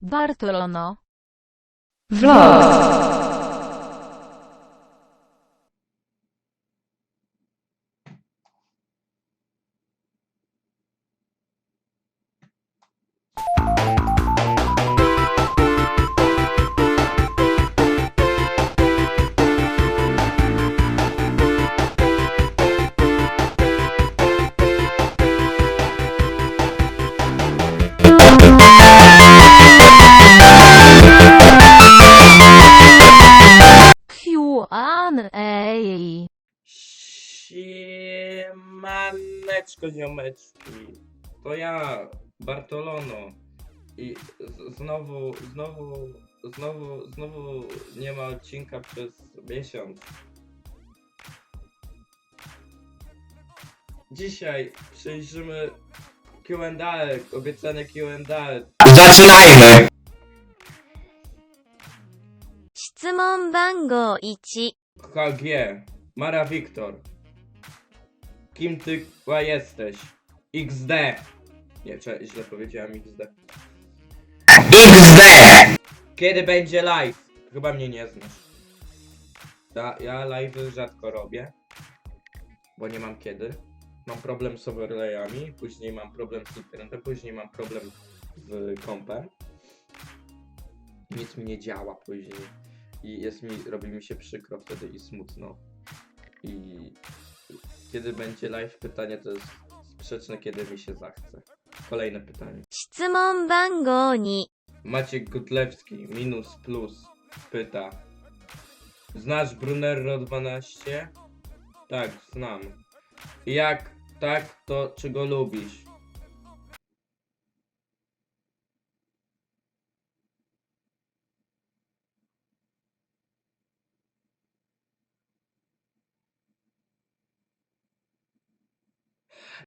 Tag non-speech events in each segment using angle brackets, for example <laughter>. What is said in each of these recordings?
Bartolono. Q&A. Siemaneczko ziomeczki, to ja, Bartolono i z- znowu, znowu, znowu, znowu nie ma odcinka przez miesiąc. Dzisiaj przejrzymy Q&A, obiecane Q&A. Zaczynajmy! 质问番号1、 HG, Mara Wiktor. Kim ty k***a, jesteś? XD. Nie, cze- źle powiedziałem XD. XD! Kiedy będzie live? Chyba mnie nie znasz. Ja, ja live rzadko robię. Bo nie mam kiedy. Mam problem z overlayami, później mam problem z internetem, później mam problem z kompem. Nic mi nie działa później. I jest mi, robi mi się przykro wtedy i smutno. I kiedy będzie live pytanie to jest sprzeczne kiedy mi się zachce. Kolejne pytanie. 质问番号2、 Maciek Gutlewski, minus plus, pyta. Znasz Brunero 12? Tak, znam. Jak tak, to czy go lubisz?「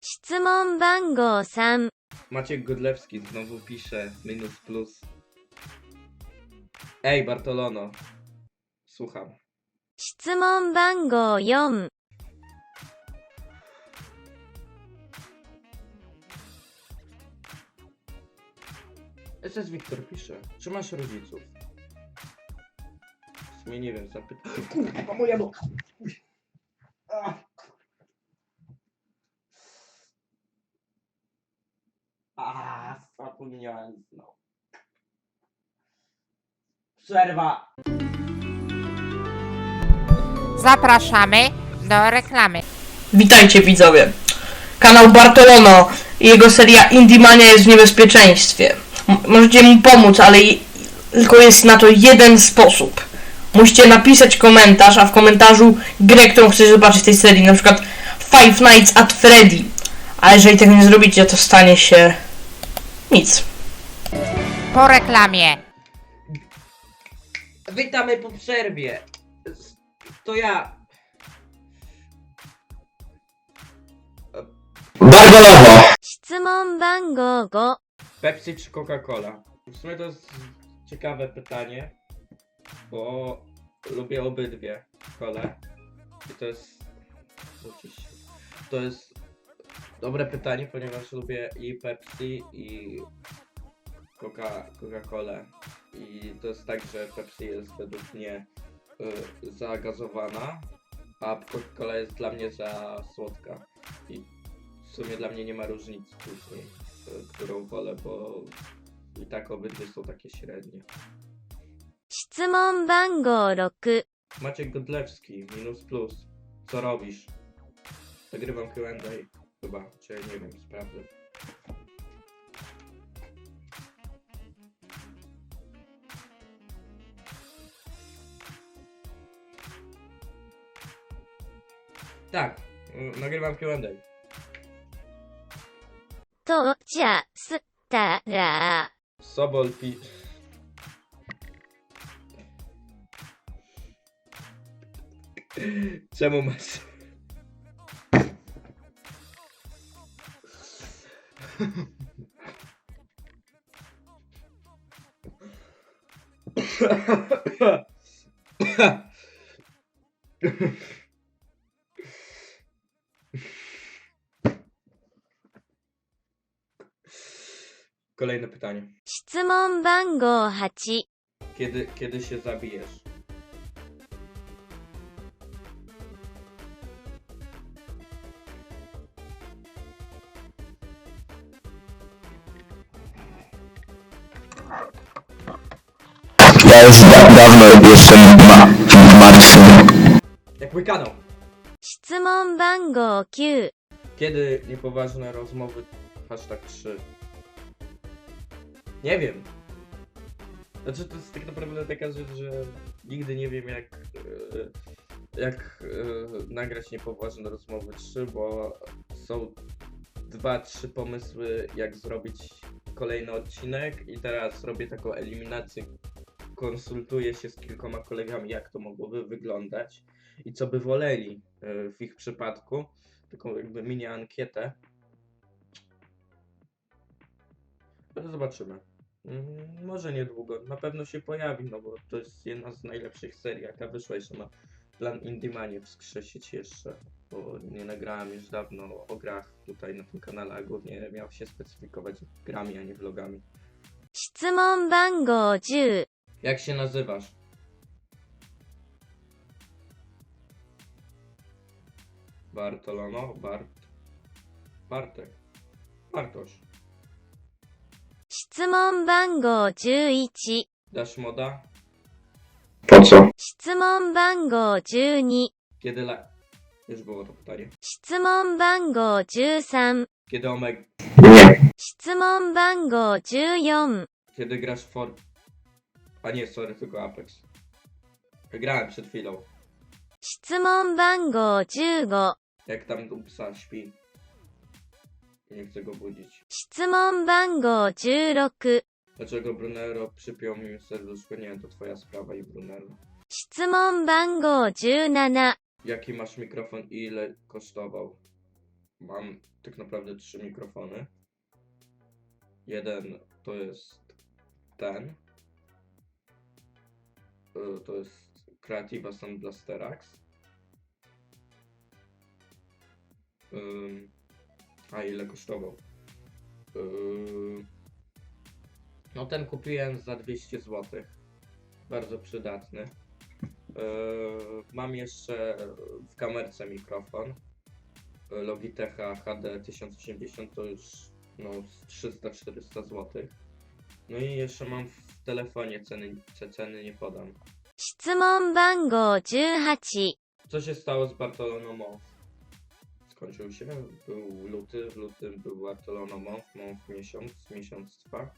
质问番号3、 Maciek Godlewski znowu pisze, minus plus. Ej, Bartolono. Słucham. 质问番号4、 SS Wiktor pisze, czy masz rodziców? W sumie nie wiem, zapytam. Kurwa, moja noga. Zapomniałem znowu. Przerwa. Zapraszamy do reklamy. Witajcie widzowie. Kanał Bartolono i jego seria Indimania jest w niebezpieczeństwie. M- możecie mu pomóc, ale tylko jest na to jeden sposób. Musicie napisać komentarz, a w komentarzu grę, którą chcecie zobaczyć w tej serii, na przykład Five Nights at Freddy. A jeżeli tego nie zrobicie, to stanie się nic. Po reklamie. Witamy po przerwie. S- To ja. Bargolowo! 质问番号5、 Pepsi czy Coca-Cola? W sumie to jest ciekawe pytanie, bo lubię obydwie kole. I to jest. Ucisz się. To jest dobre pytanie, ponieważ lubię i Pepsi, i Coca- Coca-Colę. I to jest tak, że Pepsi jest według mnie y, zagazowana, a Coca-Cola jest dla mnie za słodka. I w sumie dla mnie nie ma różnicy później, y, którą wolę, bo i tak obydwie są takie średnie. 质问番号6、 Maciek Godlewski, minus plus. Co robisz? Nagrywam Q&A chyba, czy ja nie wiem, sprawdzę. Tak, y, nagrywam Q&A. To cię stara. Sobol pi... <laughs> Czemu masz... <laughs> Kolejne pytanie. 质问番号8、 Kiedy, kiedy się zabijesz? Ja już da dawno jestem ma martwy. Jak mój kanał. 质问番号9、 Kiedy niepoważne rozmowy hashtag 3? Nie wiem. Znaczy to jest tak naprawdę taka rzecz, że nigdy nie wiem jak e, jak e, nagrać niepoważne rozmowy 3, bo są dwa, trzy pomysły jak zrobić kolejny odcinek i teraz robię taką eliminację konsultuję się z kilkoma kolegami jak to mogłoby wyglądać i co by woleli e, w ich przypadku taką jakby mini ankietę. zobaczymy. Mm, Może niedługo, na pewno się pojawi, no bo to jest jedna z najlepszych serii, jaka wyszła. Jeszcze ma plan Indymanie wskrzesić jeszcze, bo nie nagrałem już dawno o grach tutaj na tym kanale, a głównie miał się specyfikować grami, a nie vlogami. 质问番号10、 Jak się nazywasz? Bartolono, Bart, Bartek, Bartosz. 质问番号11、 Dasz moda? Po co? 质问番号12、 Kiedy la... Już było to pytanie. 质问番号13、 Kiedy Omeg... Nie. 质问番号14、 Kiedy grasz w for... A nie, sorry, tylko Apex. Grałem przed chwilą. 质问番号15、 Jak tam u psa śpi. Nie chcę go budzić. 质问番号16、 Dlaczego Brunero przypiął mi serduszko? Nie wiem, to twoja sprawa i Brunero. 质问番号17、 Jaki masz mikrofon i ile kosztował? Mam tak naprawdę trzy mikrofony. Jeden to jest ten. Y, To jest Creativa Sound Blasterax. Ym, A ile kosztował? Ym, No ten kupiłem za 200 zł. Bardzo przydatny. Yy, Mam jeszcze w kamerce mikrofon yy, Logitecha HD 1080 to już no, z 300-400 zł. No i jeszcze mam w telefonie ceny, ce- ceny nie podam. 质问番号18、 Co się stało z Bartoloną Month? Skończył się, był luty, w lutym był Bartoloną Month, Month miesiąc, miesiąc trwa.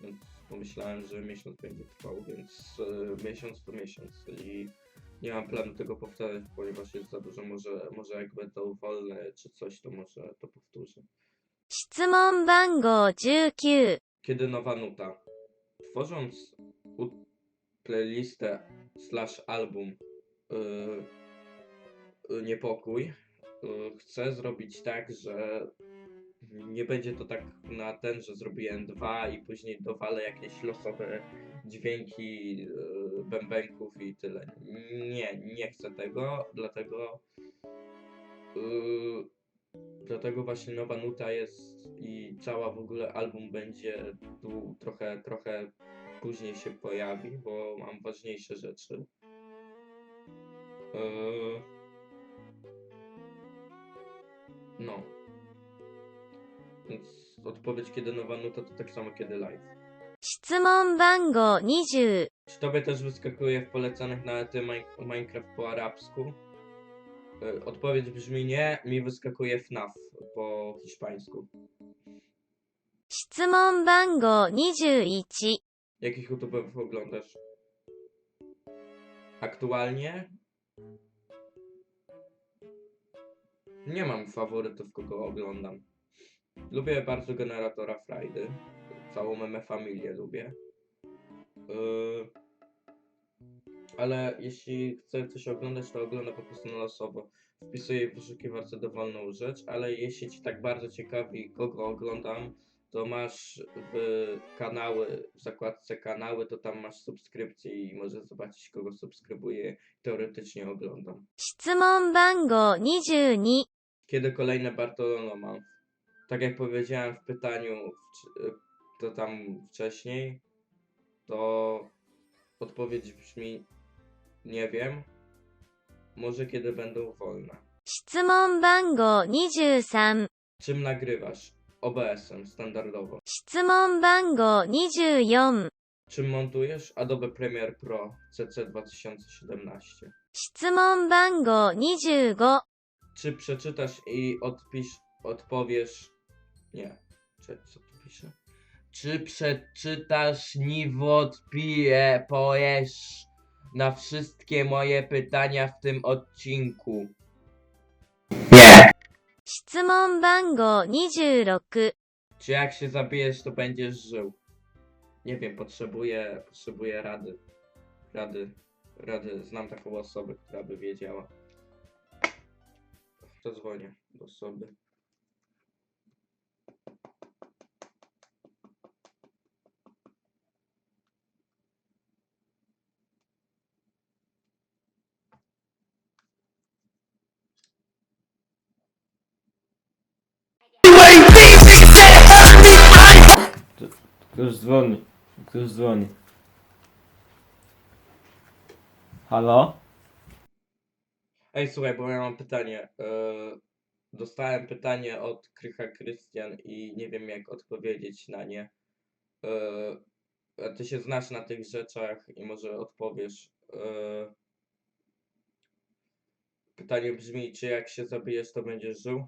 Więc pomyślałem, że miesiąc będzie trwał, więc e, miesiąc to miesiąc i nie mam planu tego powtarzać, ponieważ jest za dużo, może, może jak będą wolne czy coś, to może to powtórzę. 质问番号19、 Kiedy nowa nuta? Tworząc u- playlistę slash album yy, yy, Niepokój, yy, chcę zrobić tak, że nie będzie to tak na ten, że zrobiłem dwa i później dowalę jakieś losowe dźwięki yy, bębenków i tyle. Nie, nie chcę tego, dlatego yy, Dlatego właśnie nowa nuta jest i cała w ogóle album będzie tu trochę, trochę później się pojawi, bo mam ważniejsze rzeczy. Eee, No. Więc odpowiedź kiedy nowa nuta to tak samo kiedy live. 质问番号20、 Czy tobie też wyskakuje w polecanych na ty Minecraft po arabsku? E, Odpowiedź brzmi nie, mi wyskakuje FNAF po hiszpańsku. 质问番号21、 Jakich youtuberów oglądasz? Aktualnie? Nie mam faworytów, kogo oglądam. Lubię bardzo generatora Friday. Całą meme familię lubię. Yy, ale jeśli chcę coś oglądać, to oglądam po prostu na losowo. Wpisuję w wyszukiwarce dowolną rzecz, ale jeśli ci tak bardzo ciekawi, kogo oglądam, to masz w kanały, w zakładce kanały, to tam masz subskrypcje i możesz zobaczyć, kogo subskrybuję. Teoretycznie oglądam. 质问番号22、 Kiedy kolejne Bartolono mam? Tak jak powiedziałem w pytaniu, w, to tam wcześniej, to odpowiedź brzmi nie wiem. Może kiedy będą wolne. 质问番号23。 Czym nagrywasz? OBS-em standardowo. 质问番号24。 Czym montujesz? Adobe Premiere Pro CC 2017. 质问番号25。 Czy przeczytasz i odpisz, odpowiesz... Nie. Czy, co tu pisze? Czy przeczytasz i odpije, powiesz na wszystkie moje pytania w tym odcinku? Nie. 质问番号26。 Czy jak się zabijesz, to będziesz żył? Nie wiem, potrzebuję, potrzebuję rady. Rady, rady. Znam taką osobę, która by wiedziała. To dzwonię do osoby. Ktoś dzwoni. Ktoś dzwoni. Halo? Ej, słuchaj, bo ja mam pytanie. E, dostałem pytanie od Krycha Krystian i nie wiem jak odpowiedzieć na nie. E, a ty się znasz na tych rzeczach i może odpowiesz. E, pytanie brzmi, czy jak się zabijesz, to będziesz żył?